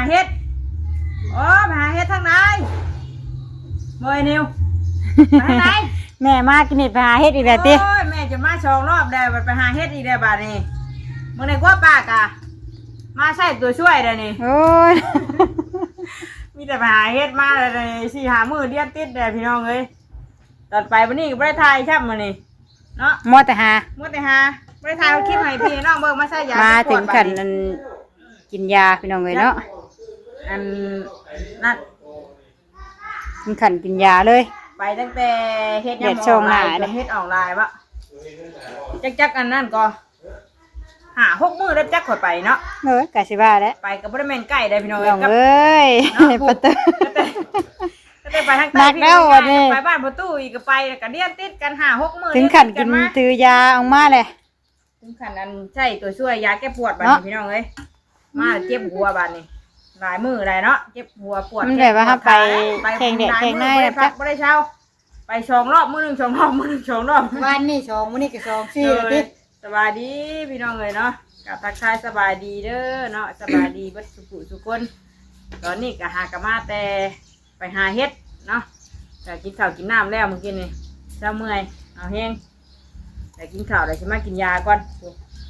าเฮ็ดโอ้ไปหาเฮ็ดทางไหนเมยนิวไปทางไหนแม่มากินเห็ดไปหาเฮ็ดอีกแล้วติโอ้ยแม่จะมาสองรอบแล้วไปหาเฮ็ดอีกแล้วบาดนี้มึงในกว่าปากอะมาใส่ตัวช่วยเดี๋ยวนี้โอ้ย มีแต่ไปหาเฮ็ดมาเลยสี่หามือเดียนติดเลยพี่น้องเอ้ยตอนไปวันนี้ก็ไม่ได้ทายใช่ไหมนี่เนาะมอแต่หา มื่อแต่หาไม่ได้ทายเอาคลิปให้พี่น้องเบิ่งมาใส่ยามาแก้ปถึวงดขันบัดอันกินยาพี่น้องเลยเนาะ อันนั่นถึงขันกินยาเลย ไปตั้งแต่เฮ็ดเฮ็ยำดอช่อวงนหไลน้าน์เด้ก็อเฮ็ดออนไลน์วะจักจักๆอันนั่นก็หาหกมือได้จักข่อยไปเนาะเอ้ยกะสิว่าแล้วไปกับบริเวณใกล้ได้พี่น้องน้องกับเอ้ยเนาะประตู ก็ได้ไปทางหนัใต้กแล้ววันนี้ ไปบ้านประตูอีกก็ไปก็เดียนติดกันหาหกมือถึงขันเดีกิยนมาตือยาออกมาเลย ถึงขันอันใช่ตัวช่วยยาแก้ปวดบัดเนาะ นี้พี่น้องเอ้ยมาเจ็บหัวบัดนี้ หลายมือหลายเนาะเจ็บหัวปวดมันแบบว่าปถ้าวดไปขาแข่งแดดหลายแข่งหน้ามื้อแบบ่บได้พัก บ่ได้เช้า ไปสองรอบ มือหนึ่งสองรอบ มือหนึ่งสองรอบวันนี้สองวันนี้ก็สองสี่เอแล้วอติสบายดีพี่น้องเลยเนาะกับทักทายสบายดีเด้อเนาะสบายดีเบัดสุขุสุกคน ตอนนี้ก็หากะมาแต่ไปหาเฮ็ดเนาะแต่กินข้าวกินน้ำแล้วเมื่อกี้นี่เจ้าเมื่อยเอาแห้งแต่กินข้าวแต่ฉันมากินยาก่อน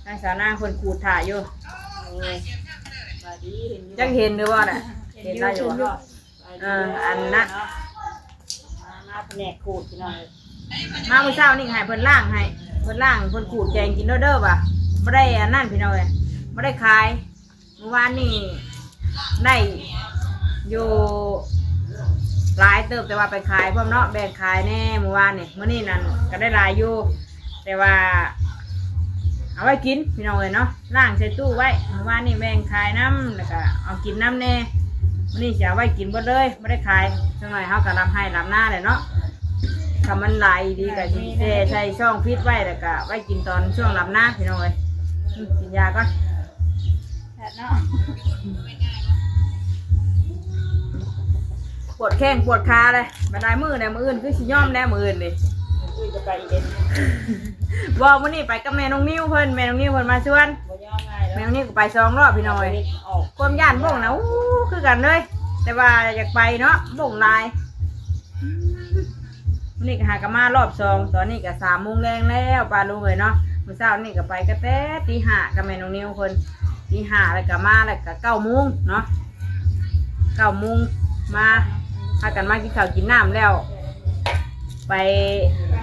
นางสาวนางคนขูดถ่ายอยู่ จังเห็นหรือว่าน่ะ เห็นได้อยู่บ่ เอออันนั้นมาแผนกขูดพี่น้องมาเมื่อเช้านี่ให้เพิ่นล่างให้เพิ่นล่างเพิ่นขูดแกงกินเด้อเด้อว่ะไม่ได้อันนั่นพี่น้องเอ้ยไม่ได้ขายเมื่อวานนี่ได้อยู่หลายเติบแต่ว่าไปขายพร้อมเนาะแบ่งขายแน่เมื่อวานนี่เมื่อนี้นั่นก็ได้หลายอยู่แต่ว่า เอาไว้กินพี่น้องเอ้ยเนาะล่างใส่ตู้ไว้เมื่อวานนี่แบ่งขายน้ำแล้วก็เอากินน้ำแน่มื่อนี้จะเอาไว้กินหมดเลยไม่ได้ขายจังหน่อยเขาก็รับให้รับหน้าเลยเนาะทำมันไหลายดีกับจีเจใช้ช่องฟิตไว้แล้วก็ไว้กินตอนช่วงลำหน้าพี่น้องเลยอืมกินยาก่อนเนาะปวดแข้งปวดขาเลยบันไดมือเนี่ยมืออื่นคือสิย่อมแน่มืออื่นเลยคุยจะไปเด่น บอกมื่อนี้ไปกับแม่น้องนิ้วเพิ่นแม่น้องนิ้วเพิ่นมาชวนบ่ยอมง่ายแม่น้องนิ้วก็ไปสองรอบพี่น้องเลยออกความย่านบ่งนะอู้คือกันเลยแต่ว่าอยากไปเนาะบ่งหลายมื่อนี้ก็หากนมารอบสองตอนนี้ก็สามโมงแรงแล้วปลาลุงเลยเนาะมื้อเช้านี่ก็ไปก็แต่ตีห้ากับแม่น้องนิ้วเพิ่นตีห้าแล้วก็มาแล้วก็เก้าโมงเนาะเก้าโมงมาพากันมากินข้าวกินน้ำแล้ว ไป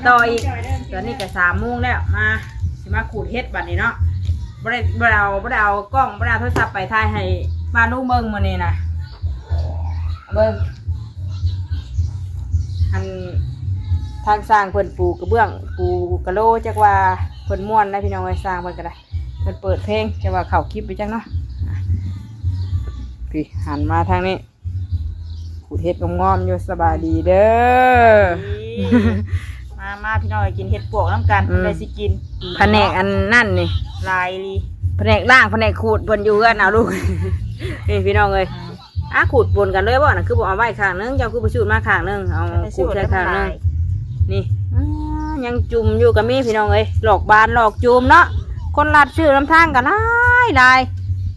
ต่ออีกตอนนี้ก็สามโมงแล้วมาสิมาขูดเฮ็ดบัดนี้เนาะบ่ได้บ่ได้เอาบ่ได้เอากล้องบ่ได้เอาโทรศัพท์ไปถ่ายให้มานุ่เบิ่งมื้อนี้นะเบิ่งอันทางสร้างเพิ่นปูกระเบื้อง ปูกระโลจักว่าเพิ่นม่วนนะพี่น้องไว้สร้างเพิ่นก็ได้มันเปิดเพลงจะว่าเข่าคลิปไปจังเนาะอะพี่หันมาทางนี้ขูดเห็ดงอมๆอยู่สบายดีเด้อ มามาพี่น้องกินเห็ดปวกน้ำกันอืม ได้สิกินแผนกอันนั่นนี่ลายลีแผนกล่างแผนกขูดบนอยู่กันเอาลูก นี่พี่น้องเลย อะขูดบนกันเลยบ่น่ะคือบ่เอาไว้ข้างหนึงเจ้าคือประชูดมาข้างหนึงเอาขูดใส่ข้างหนึงนี่อ่ายังจุ่มอยู่กับมีพี่น้องเลยหลอกบานหลอกจุ่มเนาะคนรัดชื่อลำทางกันหลายหลาย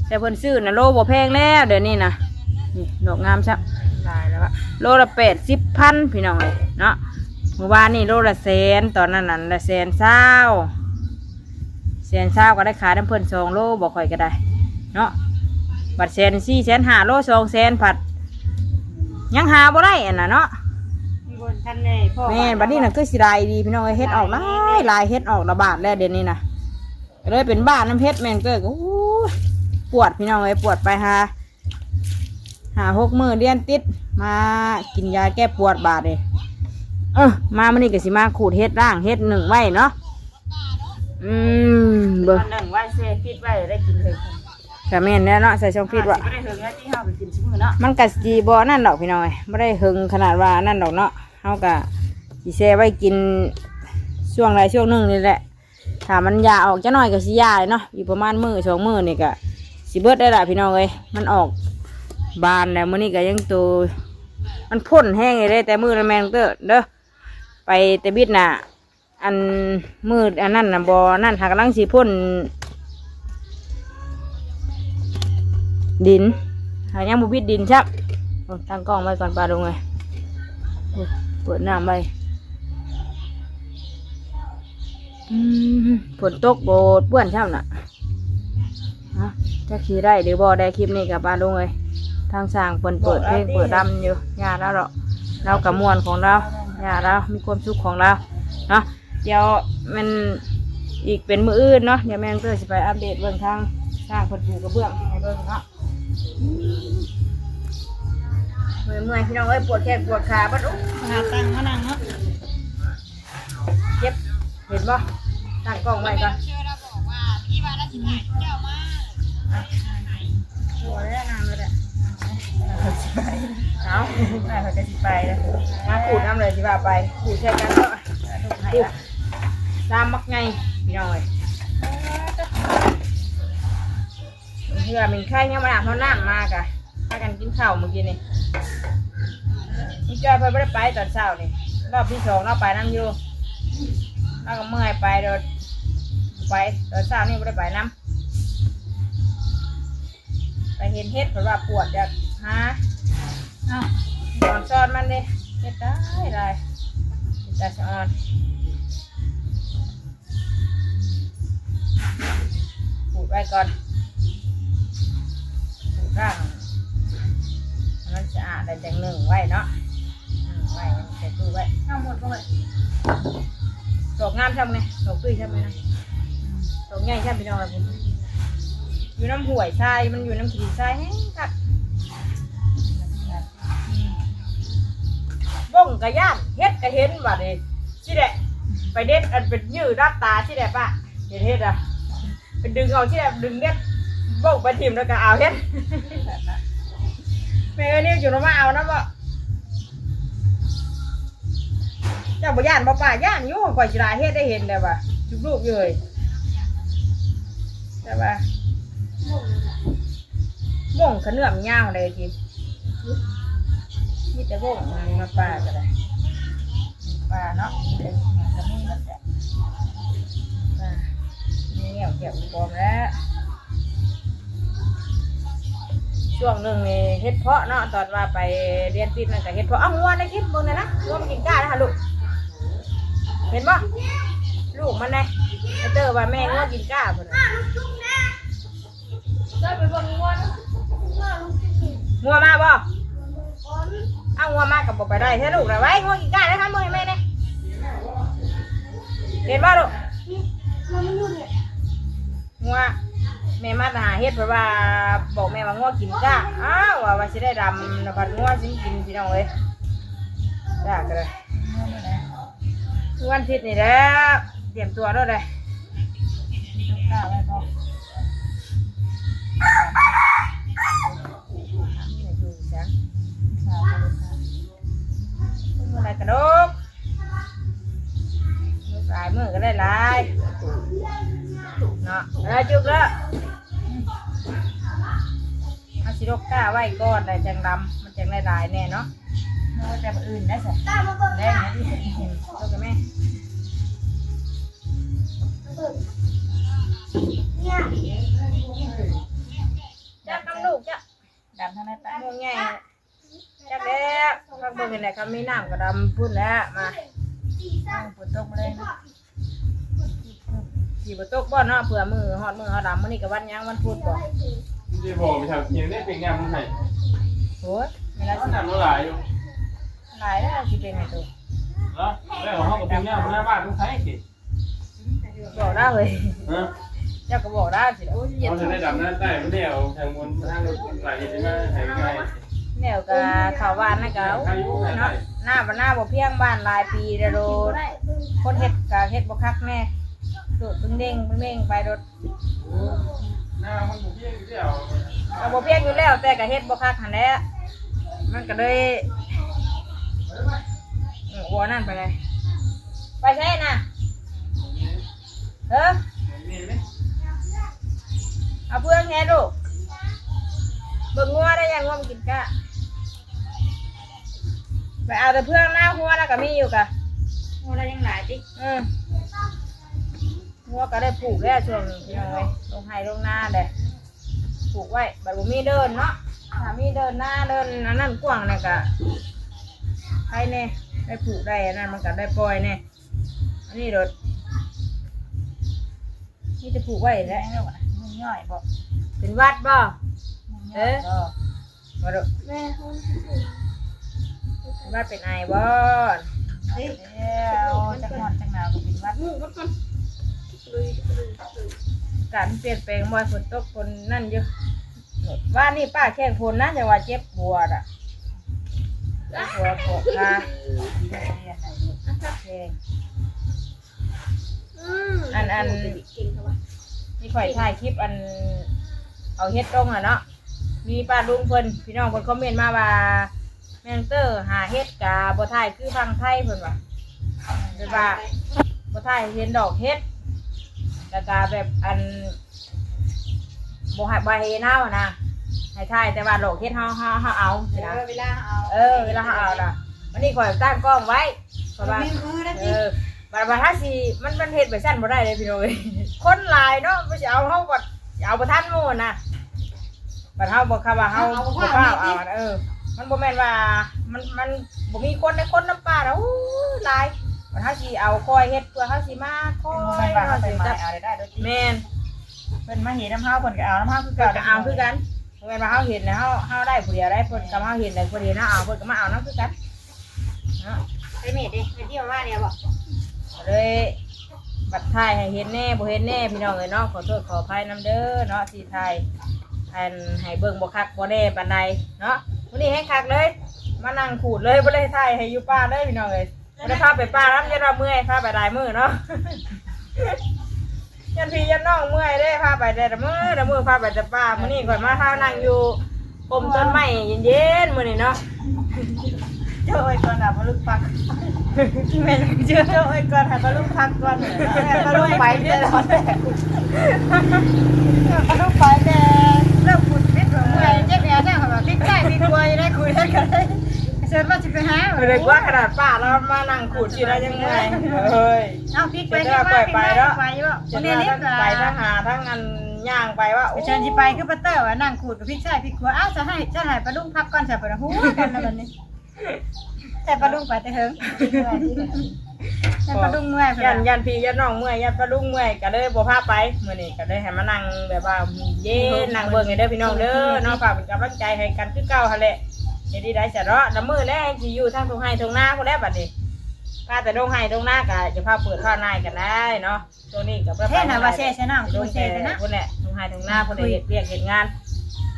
แต่เพิ่นซื้อน่ะโลบ่แพงแล้วเดี๋ยวนี้นะนี่ดอกงามซับลายแล้วอะโลละแปดสิบพันพี่น้องเลยเนาะเมื่อวานนี่โลละแสนตอนนั้นนั่นละแสนเศร้าแสนเศร้าก็ได้ขายน้ำเพิ่นสองโลบอกค่อยก็ได้ เนาะบัตรแสนสี่แสนห้าโลสองแสนผัด ยังหาบ่ได้อันน่ะเนาะมีบนท่านแน่พ่อแม่นบัดนี้น่ะคือสิลายดีพี่น้องเอ้ยเฮ็ดออกหลายหลายเฮ็ดออกระบาดแล้วเดี๋ยวนี้น่ะก็เลยเป็นบ้านน้ำเพชรแม่นเกิดก็อู้ยปวดพี่น้องเอ้ยปวดไปหาหาหกมือเดือนติดมากินยาแก้ปวดบาดเลย เออมามื้อนี้ก็สิมาขูดเฮ็ดร่างเฮ็ดหนึ่งไว้เนาะอืมเบอเบิ่งร์หนึ่งว่าเซฟิตไว้ได้กินเลยก็แม่นแน่เนาะใส่ช่องฟิตว่ะไม่ได้เฮิงแล้วที่เฮาไปกินชิ้นมือเนาะมันกะจีบอนั่นดอกพี่น้อยไม่ได้หึงขนาดว่านั่นดอกเนาะเฮากะสีแช่ไว้กินช่วงใดช่วงหนึ่งนี่แหละถ้ามันยาออกจะน้อยก็สิยาเลยเนาะอยู่ประมาณมือสองมือนี่ก็สิเบิดได้ละพี่น้องเอ้ยมันออกบานแล้วมื้อนี้ก็ยังตัวมันพ่นแห้งเลยแต่มือละแมงเตอเด้อ ไปแต่บิดน่ะ อันมืออันนั้นน่ะบอนั่นหากลังสีพ่นดินหายังบุบิดดินชับเอาตั้งกล้องไว้ก่อนปลาลงเลยเปิดน้ำไปฝนตกโบดเปื้อนช่ำน่ะฮะจะขี่ได้หรือบ่ได้คลิปนี้กับปลาลงเลยทางสร้างเปิดเปิดเพลงเปิดดำอยู่ยาแล้วหรอกเรากับมวลของเรา ยาเรามีความสุขของเราเนาะเดี๋ยวมันอีกเป็นมืออื่นเนาะเดี๋ยวแม่งเตอร์จะไปอัปเดตเบื้องทางสร้างคนปูกระเบื้องให้เบิ่งเนาะเมื่อยเมื่อยพี่น้องเอ้ยปวดแขนปวดขาบัดอุ๊ขนาดตั้งมานั่งเนาะเจ็บเห็นป่ะตั้งกล้องไว้ก่อนเชื่อเราบอกว่าพี่ว่าน่าจะถ่ายเจ้ามาปวดแล้วนานเลยแหละ เอาน่าจะสิไปแล้วมาขูดน้ำเลยสิบ่าไปขูดใช้กันก็ขูดตามมักไงพี่น้องเอ้ยเพื่อมีไข้เนี่ยมาอาบน้ำน้ำมากอะพากันกินข้าวเมื่อกี้นี่พี่จอยเพิ่นไม่ได้ไปตอนเช้านี่รอบที่สองเราไปน้ำอยู่เราก็เมื่อยไปโดนไปตอนเช้านี่ไม่ได้ไปน้ำไปเห็นเฮ็ดเพราะว่าปวดอยากหาเอ้าสอนสอนมันดิเฮ็ดได้ไรแต่สอนปลูดไว้ก่อนปลูดร่างให้มันสะอาดแต่จังหนึ่งไว้เนาะหนึ่งไว้มันใส่ตู้ไว้เอาหมดก็เลยดอกงามใช่ไหมดอกตุ้ยใช่ไหมนะดอกใหญ่ใช่ไหมพี่น้องครับผมอยู่น้ำห่วยทรายมันอยู่น้ำขีดทรายแห้งคักบ้ งกะย่านเฮ็ดกะเห็นว่าเลยสิแดะไปเด็ดอันเป็นยืดรับตาสิแดะปะเห็นเฮ็ดอะเป็นดึงเอาสิแดะดึงเด็ดบ้งไปทิมแล้วก็เอาเฮ็ดแม่นี่อยู่น้ำมาเอานะบ่เจ้าบ่ย่านบ่ป่าย่านอยู่ข่อยสิลาเฮ็ดได้เห็นได้ว่าลูกอยู่เลยแต่ว่าม่วงขะเนื่อมยาวเลยกิน มีแต่ม่วงมาป่าก็ได้ป่าเนาะเด็กมันก็มีมันแต่ป่ามีเงี้ยวเกี่ยวกอมแล้วช่วงหนึ่งนี่เฮ็ดเพาะเนาะตอนว่าไปเรียนติดนั่นก็เฮ็ดเพาะเอ้างัวในคลิปเบิ่งหน่อยนะงัวมันกินก้านะคะลูกเห็นบ่ลูกมันไงไอเตอร์ว่าแม่งัวกินก้าพุ่นน่ะงัวมาบ่ เอางัวมากับบ่ไปได้แท้ลูกนะไว้งัวกินก้าได้ทำมือแม่เนี่ยเห็นบ่ลูกงัวแม่มาหาเฮ็ดเพราะว่าบอกแม่ว่างัวกินก้าอ้าวว่าว่าสิได้ดำนะพัดงัวสิกินพี่น้องเอ้ยจ้าก็เลยวันอาทิตย์นี่แหล้วเตรียมตัวด้วยเลย ว้ก่อนแต่จังดำมันจังได้หลายแน่เนาะเมื่อแต่อื่นได้สิแดงนะที่เห็นจุกกับแม่จับน้ำลูกจ้ะดำทั้งนั้นตาม่วงใหญ่จักแล้วข้างบนเป็นไรครับมีน้ำกระดำพุ่นแล้วมาฝนตกเลยนะสีบตกบ่อนเนาะเผื่อมือหอดมือเขาดำมื้อนี้กับวันยังวันพุธ บ่ที่บอกไปทำเพียงได้เป็นงานมึงไงโอ้ยเวลาก็สิทำมาหลายอยู่หลายแล้วสิเป็นไงตัวเนาะแล้วของเขาก็เป็นงานหน้าบ้านต้องใช้สิบอกได้เลยฮะเจ้าก็บอกได้สิโอ้ยเหยียบเขาจะได้ดำหน้าใต้ไม่ได้เอาทางบนทางรถไหลใช่ไหมแหงไงแนวกับข่าววานนะเกาเนาะหน้าบ่หน้าบ่เพียงบ้านหลายปีเด้อโดดคนเฮ็ดก็เฮ็ดบ่คักแน่โดดเพิ่งเด้งเพิ่งเด้งไปโดดห น้ามันบุกเยี่ยงเดียวเอาบ่เพียงอยู่แล้วแต่ก็เฮ็ดบ่คักหั่นแหละมันก็เลยอือวัวนั่นไปเลย ไปใช่น่ะเออนี่ไหมเอาเพื่อนแค่ลูกเบิ่งงัวได้ยังงัวมันกินกะไปเอาแต่เพื่อนหน้าหัวแล้วก็มีอยู่กะ โอ้ได้ยังหลายติ๊กอืม งัวก็ได้ปลูกแล้วช่วงนี้พี่น้องเอ้ยลงไห้ลงนาเด้ปลูกไว้บัดบ่มีเดินเนาะถ้ามีเดินหน้าเดินอันนั้นกว้างเนี่ยก็ใครเนี่ยได้ผูกได้อันนั้นมันก็ได้ปล่อยเนี่ยอันนี้รถนี่จะผูกไว้แล้แล้ววแล้วนะมึงย่อยบ่เป็นวัดบ่มึงย่อยบ่มาดูแม่เขาเป็นวัดเป็นไอบ่เฮ้ยแล้วจักหอนจักหนาวก็เป็นวัดหมูมันก่อน ลุยลุยลุยการเปลี่ยนแปลงบ่อยฝนตกฝนนั่นเยอะว่านี่ป้าแข้งฝนนะจะว่าเจ็บปวดอะเจ็บปวดปวดขาเรียนอะไรอยู่แข้งอืมอันอันเก่งเขาวะนี่ข่อยถ่ายคลิปอัน เอาเฮ็ดตรงอะเนาะมีป้าลุงเพิ่นพี่น้องเพิ่นคอมเมนต์มาว่าแมงเตอร์หาเฮ็ดกาบ่ถ่ายคือฟังไทยเพิ่นว่าเพิ่นว่าบ่ถ่ายเห็นดอกเฮ็ด แล้วก็แบบอันบ่ให้บ่ให้เห็นเฮาอะนะให้ถ่ายแต่ว่าดอกเฮ็ดเฮาเฮาเฮาเอาสินะเวลาเอาเออเวลาเฮาเอาล่ะวันนี้ข่อยตั้งกล้องไว้เพราะว่า มีมือได้เอดิอบาดบาดถ้าสิมันมันเฮ็ดไปสั้นบ่ได้เลยพี่น้องเอ้ยคนหลายเนาะบ่สิเอาเฮาบ่เอาบ่ทันหมู่นะบัดเฮาบ่คำว่าเฮาบ่กล้าเอาอะเออ มันบ่แม่นว่ามันมันบ่มีคนในคนน้ำปลาแล้วอู้หลายบัด เฮาสิเอาคอยเฮ็ดเพื่อเฮาสิมาคอมันยว่าเฮาไปสิมาจับเอาได้ได้โดยที่แม่นเพิ่นมาเห็นน้ำเฮาเพิ่นก็เอาน้ำเฮาคือก็เก่าเอาคือกันบ่แม่นว่าเฮาเห็นแล้วเฮาเฮาได้ผู้เดียวได้เพิ่นก็เฮาเห็นได้ผู้เดียวนะเอาเพิ่นก็มาเอานำคือกันเนาะไปเม็ดดิไปเที่ยวมาเนี่ยบอกเลยบัดทายให้เห็นแน่บ่เห็นแน่พี่น้องเอ้ยเนาะขอโทษขออภัยนํเด้อเนาะที่ไทยอันให้เบิ่งบ่คักบ่แน่ปานใดเนาะวันนี้ให้คักเลย มานั่งขูดเลยบ่ได้ถ่ายให้อยู่ป่าเลยพี่น้องเอ้ย บ่ได้พาไปป่ารับยันว่าเมื่อยพาไปหลายมื้อเนาะยันพี่ยันน้องเมื่อยเด้พาไปแต่ละมื้อแต่มื้อพาไปแต่ป่ามื้อนี้ข่อยมาพานั่งอยู่ปมต้นไม้เย็นๆมื้อนี้เนาะเจ้าไอ้ก่อนอะบ่ลูกพักแม่นเจ้าเจ้าไอ้ก่อนให้บ่ลูกพักก่อนบ่ลูกไปเด้อแม่บ่ลูกไปแม่เลิกพูดนิดเมื่อยเจ็บแอวจังว่าพี่ใกล้พี่กลัวได้คุยได้กันได้ เชิญว่าสิไปหาบ่ได้กว่าขนาดป่าแล้วมานั่งขูดสิได้ยังไงเฮ้ย เอาพี่ไปที่ว่าไปเนาะไปอยู่จะวันนี้ว่านี่ทั้งไปทั้งหาทั้งอันย่างไปว่าไปเชิญสิไปคือปัตเตอร์ว่านั่งขูดกับพี่ชายพี่กลัวอ้าวจะให้จะให้ปลาลุงพักก่อนจะไปหูกันแล้วบัดนี้แต่ปลาลุงไปแต่เฮิงแต่ปลาลุงเมื่อยยันยันพี่ยันน้องเมื่อยยันปลาลุงเมื่อยก็เลยบ่พาไปมื้อนี้ก็เลยให้มานั่งแบบว่าเย็นนั่งเบิ่งให้เด้อพี่น้องเด้อเนาะฝากเป็นกำลังใจให้กันคือเก่าหั่นแหละ เฮ็ดดีได้ซะเนาะน้ำมือแล้วสิอยู่ทางตรงไห้ตรงหน้าพุ่นแหล้วบัดนี้พาแต่ตรงไห้ตรงหน้าก็จะพาเปิดข้าวนายกันได้เนาะตัวนี้ก็บ่เท่นะว่าเซ่ชนะตคุรงยแช่เซ่ชนะพุ่นแหละตรงไห้ตรงหน้าพุ่นได้เฮ็ดเรียกเฮ็ดงาน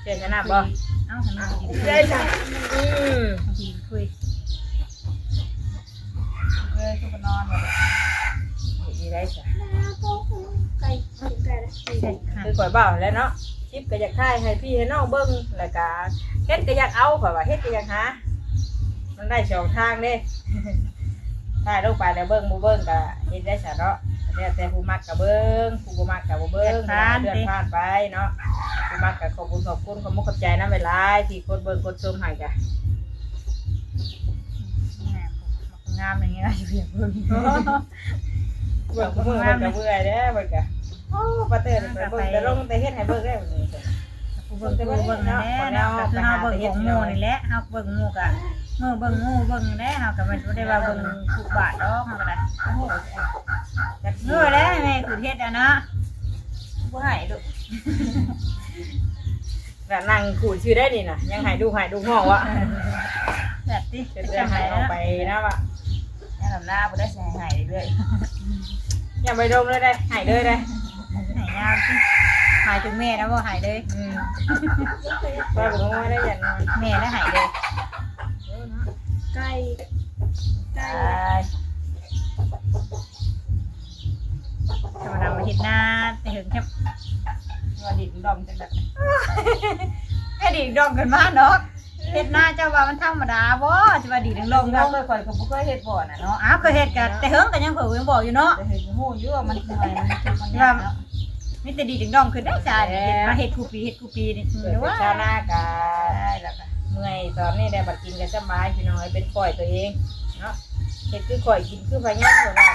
เช่นนั้นบ่เอ้าทำไมกินได้จ้ะอืมกินคุยเออคือคนนอนแบบเฮ็ดดีได้จ้ะไก่ไก่ละเสร็จค่ะคือข่อยเบาแหล้วเนาะคลิปก็อยากถ่ายให้พี่ให้น้องเบิ้งแล้วก็ เฮ็ดก็อยากเอาข่อยว่าเฮ็ดก็อยากหามันได้สองทางเด้ถ่ายลงไปแล้วเบิ้งบ่เบิ้งก็เฮ็ดได้ซะเนาะแล้วแต่ผู้มักก็เบิ้งผู้บ่มักก็บ่เบิ้งเดือนผ่านไปเนาะผู้มักก็ขอบคุณขอบคุณขอบมุกขอบใจนำเวลาที่กดเบิ้งกดชมให้ก็งามอย่างเงี้ยอยู่อย่างเพิ่งเบิ้งผู้มือเบิ้งก็เบื่อเด้อเบิ้งก็โอ้ปาเตอร์ไปเบิ้งแต่ลงแต่เฮ็ดให้เบิ้งได้บ่นี่ เบิ่งกูเบิ่งนั่นแหละเนาะคือเฮาเบิ่งของหมู่นี่แหละเฮาเบิ่งหมู่กะเมื่อเบิ่งหมู่เบิ่งแหละเฮาก็บ่ได้ว่าเบิ่งผู้บาทดอกเฮาก็ได้โอ้โหจักเออแล้วแม่คือเฮ็ดอะนะบ่ให้ลูกแต่นั่งขูดชื่อได้นี่นะยังหายดูหายดูห้องวะแบบติจะจะหายออกไปนะวะยังลำลาบ่ได้ใส่ให้เรื่อยอย่าไปดมเลยได้หายเลยได้ห้ยยามติ หายถึงแม่นะบ่หายเลยอืมไปบุ้งไม่ได้ยันนอนแม่ได้หายเลยไก่ไก่ตายธรรมดามาเฮ็ดหน้าแต่ถึงแค่ว่าดินดอมจังแบบแค่ดีดองกันมาเนาะเฮ็ดหน้าเจ้าว่ามันธรรมดาบ่จะว่าดีดังลลงงเนาะเคยคอยกับบุเคยเฮ็ดบ่อน่ะเนาะเนาะอ้าวก็เฮ็ดกันแต่เฮิงก็ยังเผยยังบอกอยู่เนาะแต่เห็นหูเยอะมันเหนื่อยมันคือมันว่า มีแต่ดีดังดองขึ้นได้จ้าเฮ็ดมาเฮ็ดคูปีเฮ็ดคูปีนี่เกิดเป็นชาวนาก็ได้แล้วก็เมื่อยตอนนี้ได้บัดกินกันสบายพี่น้อยเป็นข่อยตัวเองเนาะเฮ็ดคือข่อยกินคือพญาตัวนั้น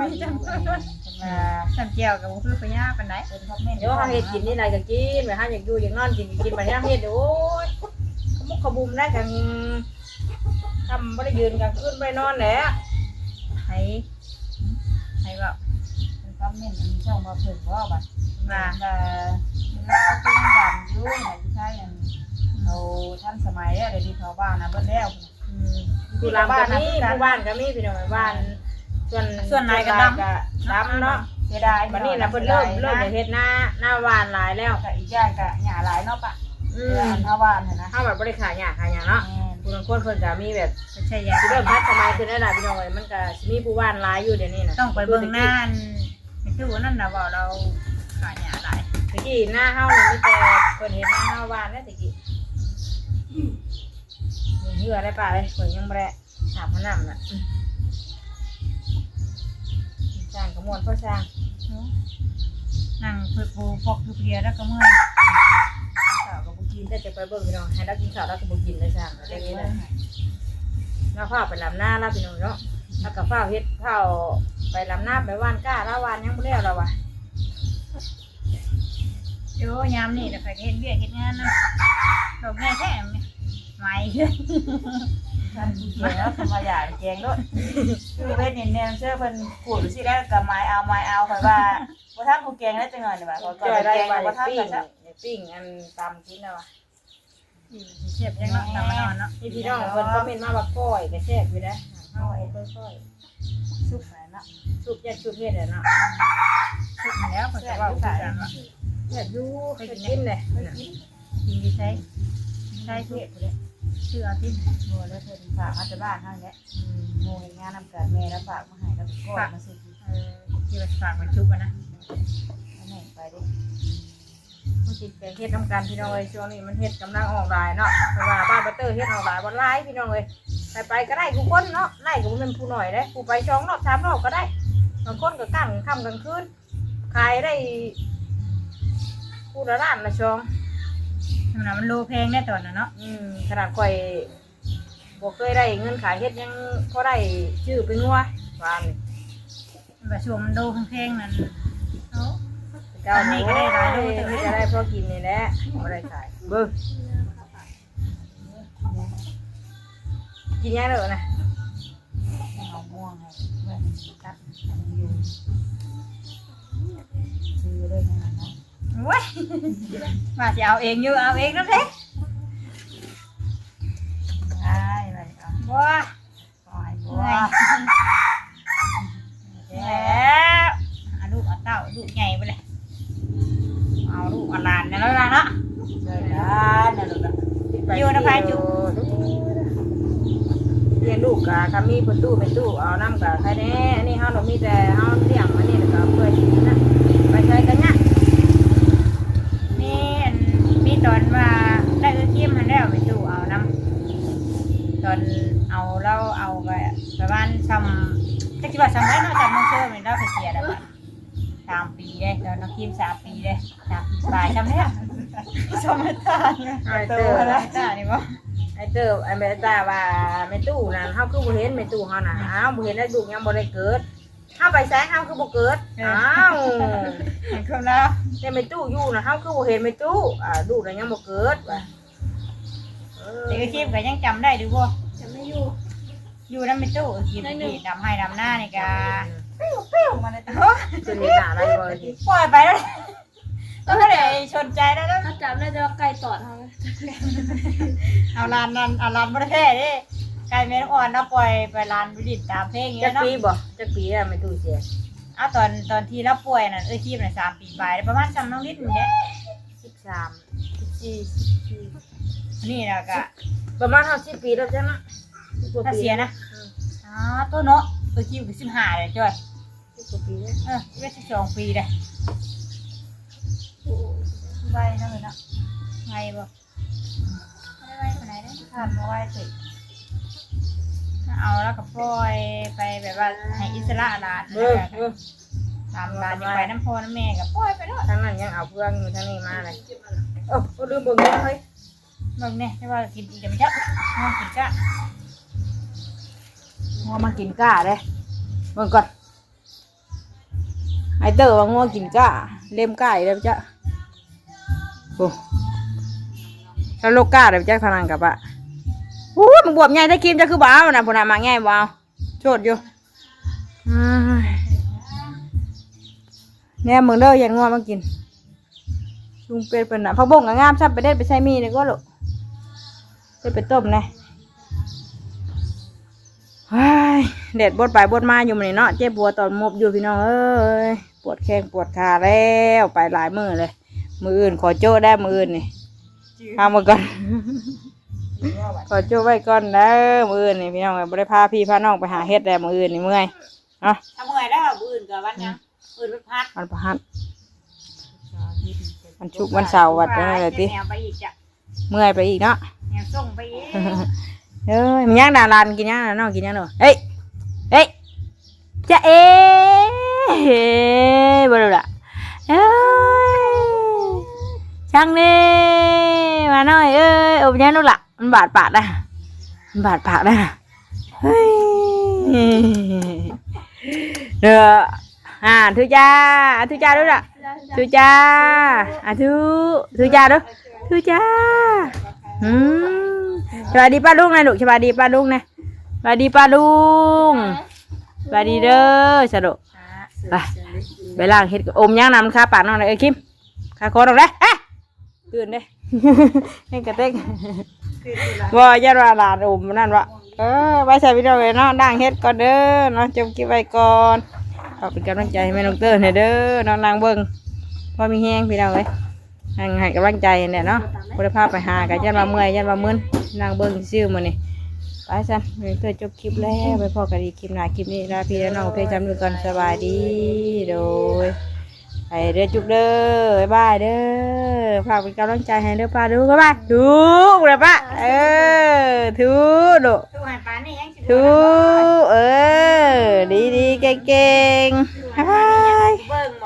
มีจังทำไมมาซ้ํเจียวกับบ่คือพญาปานใดเป็นคอมเมนต์เดี๋ยวเขาเฮ็ดกินนี่ไรก็กินแบบห้าอยากอยู่อยากนอนกินก็กินไปเนี่ยเฮ็ดเดี๋ยวโอ้ยขมุกขบุมได้กันทำไม่ได้ยืนกันขึ้นไปนอนแหละให้ให้ว่าเป็นคอมเมนต์อันช่องมาเพิ่นว่าบัดว่าว่าเราเป็นดันอยู่ไหนใช่อันเราทันสมัยอะไรที่เขาบ้านนะเบิ่แล้วอืมผู้หลังก็มีผู้บ้านก็มีพี่น้องบ้าน ส่วนส่วนนายก็ดำก็ดำเนาะเสียดายวันนี้นะเพิ่นเริ่มเริ่มจะเฮ็ดหน้าหน้าหวานหลายแล้วก็อีกอย่างก็หญ้าหลายเนาะปะอืเออมอันทาวานน่ะนะถ้าแบบบริขารอยากขายอย่างเนาะผู้บางคนเพิ่นก็มีแบบไม่ใช่ยาสิเริ่มพัฒนาขึ้นได้หลายพี่น้องเลยมันก็สิมีผู้บ้านหลายอยู่เดี๋ยวนี้นะต้องไปเบิ่งหน้า อันไอ้ตู้นั่นน่ะว่าเราขายหยาหลายตะกี้หน้าเฮาเนี่ยมีแต่เพิ่นเฮ็ดหน้าเฮาบ้านแล้วตะกี้มีเหือได้ป่ะเลยเพิ่นยังบ่ได้ถามพนันน่ะอืมสร้างกระมวลเพราะสร้างนั่งเพื่อปูปอกอยู่เพลียแล้วก็เมื่อยข้าวกับบุกินแต่จะไปเบิ่งพี่น้องให้เรากินข้าวแล้วก็บุกินได้สร้างแล้วอย่างนี้นะแล้วข้าวไปลำหน้าแล้วพี่น้องเนาะ แล้วก็ข้าวเฮ็ดข้าวไปลำหน้าไปว่านก้าแล้ววานยังบ่แล้วเราว่ะโยยามนี่เดี๋ยวไปเฮ็ดเบี้ยเฮ็ดงานนะดอกแม่แท้เนี่ยไม่เยอะท่านผู้เขียนแล้วสมัยหญ้าแจงด้วยคือเวทเนี่ยแนวเชื่อเพิ่นขูดสิได้กับไม้เอาไม้เอาข่อยว่าบ่ทันผู้แกงได้จังหน่อยนี่บ่ข่อยก็จ่อยได้แกงไปบ่ทันปิ้งกันซะปิ้งอันตำกินแล้วว่ะเสียบยังเนาะตามมานอนเนาะนี่พี่น้องเพิ่นก็เป็นมาบักก้อยก็แซ่บอยู่นะ ก้อยก้อยสุกแล้วเนาะๆสุกยัดชุบเฮ็ดอะเนาะทุกมาแล้วก็จะว่าคือกันว่าแซ่บอยู่เคยกินเลยกินดีใช้ใช้ทุกชื่อเอาที่โอ้แล้วเพิ่นฝากมาจากบ้านเฮาแหละอืมโมเฮ็ดงานนำกันแม่แล้วฝากมาให้แล้วก็ก้อยมาซื้อเออที่ว่าฝากมันชุบอะนะอันนี้ไปดิ มันสิแกงเฮ็ดทำการพี่น้องเอ้ยช่วงนี้มันเฮ็ดกำลังออกหลายเนาะเพราะว่าบ้านบัตเตอร์เฮ็ดออกหลายบ่หลายพี่น้องเอ้ยไปไปก็ได้ทุกคนเนาะไล่ก็บ่แม่นผู้น้อยเด้ผู้ไปช่องรอบสามรอบก็ได้บางคนก็กั้งค่ำกลางคืนขายได้ผู้ละล้านละช่องขนาดมันโลแพงได้ตอนน่ะเนาะอืมขนาดข่อยบ่เคยได้เงินขายเฮ็ดยังพอได้ชื่อเป็นงัววานนี่แบบช่วงมันโลแพงๆนั่นเอา เจ้าอันนี้ก็ได้หลายโลเติบนี่ก็ได้พอกินนี่แหละบ่ได้ขายเบิ่งกินยังเด้อนะเอาม่วงให้เพื่อนตัดอันนี้อยู่ซื้อเลยนะเนะโว้ยว่าจะเอาเองอยู่เอาเองนั่นแหละได้ไปเอาว้าปล่อยบัวอยแล้วอาลูกเอาเต้าลูกใหญ่ไปเลย เอาลูกเอาหลานเนี่ยแล้วล่ะเนาะเจอกันนะลูกนะอยู่นะพายจุเรียนลูกกะคามีประตูเป็นตู้เอาน้ำกะใครแน่อันนี้เฮาเรามีแต่เฮาเลี้ยงอันนี้แล้วก็เพื่อกินนะไปใช้กันเนี่ยนี่อันมีตอนว่าได้เออเกียมมันแล้วไปตู้เอาน้ำตอนเอาเราเอาไปประมาณซ้ำจะคิดว่าซ้ำได้เนาะซ้ำน้องเชื่อมันเราไปเสียแล้วบัดสามปีเลยตอนน้องคิมสามปีเลยสามปีปลายซ้ำแล้วสมัยตาเนี่ยไอ้ตัเตอวร์อะไรตานี่บ่ไอ้เตอร์ไอ้แม่ตาว่าแม่ตู้นั่นเฮาคือบ่เห็นแม่ตู้เฮาน่ะอ้าวบ่เห็นได้ลูกยังบ่ได้เกิดเฮาไปแสงเฮาคือบ่เกิดอ้าวเห็นคนแล้วแต่แม่ตู้อยู่น่ะเฮาคือบ่เห็นแม่ตู้อ่าลูกน่ะยังบ่เกิดว่ะเออแต่ก็คิมก็ยังจำได้ดูบ่จะไม่อยู่อยู่นั่นเป็นตู้คิมที่ดำให้ดำหน้านี่กาเปรี้ยวมาในตาจะมีหน้าอะไรบ่ทีปล่อยไปแล้วก็ไม่ได้ชนใจแล้วนะถ้าจำได้จะว่าไก่ตอดเขาเอาลานนั้นเอาลานประเทศดิไก่เมนอ่อนนะปล่อยไปลานวิดิตตามเพลงอย่างจัเงี้กยเนาะปีบ่จักปีอะแม่ตู้เสียเอาตอนตอนที่เราป่วยนั่นเอ้ยคิมน่ะสามปีไปประมาณจำน้องนิดนึงเนี่ย13 14นี่นะก็ประมาณ50ปีแล้วจ้ะนะ10กว่ถ้าปีเสียนะอ๋อตัวเนาะเอ้ยคิมก็สิบห้าเลยจ้อย 10กว่าปีแล้วเออเวทสิบสองปีเลยใบนั่นเลยนะไงบ่ไม่ได้ไว้คนไหนได้ทานมาไหว้ติดเอาแล้วก็ปล่อยไปแบบว่าให้อิสระหลานเออเออตามหลานอยู่ไปน้ำพ่อน้ำแม่ก็ปล่อยไปเนาะทางนั้นยังเอาเพื่อนอยู่ทางนี้มาเลยเออเอาลืมเบิ่งเงินเฮ้ยเบิ่งเนี่ยไม่ว่ากินอีกเดี๋ยวมันจะห้องกินจ้ะมัวมากินก้าเลยเบิ่งก่อน ไอเตอร์ว่างัวกินก้าเล่มก้าอีกแล้วจ้ะโอ้แล้วโลกก้าเดี๋ยวจ้ะทางนั้นกับอะโอ้ยมันบวมใหญ่ได้ครีมจะคือบ้าวนะพนักมาง่ายบ้าวโจดอยู่อ้ายเนี่ยมึงเด้อยันงัวมากินลุงเป็ดเป็นน่ะพักบงกับงามซับไปเด็ดไปใช้มีเลยก็ลูกเด็ดไปต้มเลยเฮ้ยเด็ดบดไปบดมาอยู่มันนี่เนาะเจ็บบัวตอนมบอยู่พี่น้องเอ้ย ปวดแข้งปวดขาแล้วไปหลายมือเลย มืออื่นขอโจ้ได้มืออื่นนี่พามาก่อน ขอโจ้ไว้ก่อนเด้อมืออื่นนี่พี่น้องไม่ได้พาพี่พาน้องไปหาเฮ็ดแล้วมืออื่นนี่เมื่อยเนาะทำเมื่อยได้แบบอื่นกับวันยังอื่นวันพักวันพฤหัสวันศุกร์วันเสาร์วันอะไรติแนวไปอีกจ้ะเมื่อยไปอีกเนาะแนวส่งไปอีกเอ้ยมันย่างดาลานกินย่างนะน้องกินย่างเนาะเฮ้ยเฮ้ยจะเอ๋ เฮ้บ่รู้ละเอ้ยช่างนี่มาหน่อยเอ้ยอบย่างนู่นละมันบาดปากนะมันบาดปากนะเฮ้ยเด้ออ่าทุจ้าอะทุจ้าด้วยล่ะทุจ้าอะทุทุจ้าด้วยทุจ้าอืมสวัสดีป้าลุงนะลูกสวัสดีป้าลุงนะสวัสดีป้าลุงสวัสดีเด้อสะดุ ไปไปล้างเห็ดก่อนอมย่างน้ำคาปากน้องเลยเอ้ยคิมคาคอน้องเลยเอ๊ะตื่นเด้นี่กระเต็กว่าญาติว่าหลานอมนั่นวะเออไว้ใส่พี่น้องเลยเนาะด่างเห็ดก่อนเด้อเนาะจมกินไว้ก่อนขอบเป็นกำลังใจให้แม่น้องเตอร์หน่อยเด้อน้องนางเบิ้งพอมีแห้งพี่น้องเลยให้ให้กำลังใจเนี่ยเนาะคุณภาพไปหากันยันว่าเมื่อยยันว่ามึนนางเบิ้งซื่อๆมานี่ ไปซันเพื่อจบคลิปแล้วไปพอกันอีกคลิปหน้าคลิปนี้ลาพี่และน้องเพียงจำดูกันสบายดีโดยไปเด้อจุกเด้อบ๊ายบายเด้อฝากเป็นกำลังใจให้เด้อป้าดูบ๊ายบายดูเลยป้าเออทูดูทูเออดีดีๆเก่งๆ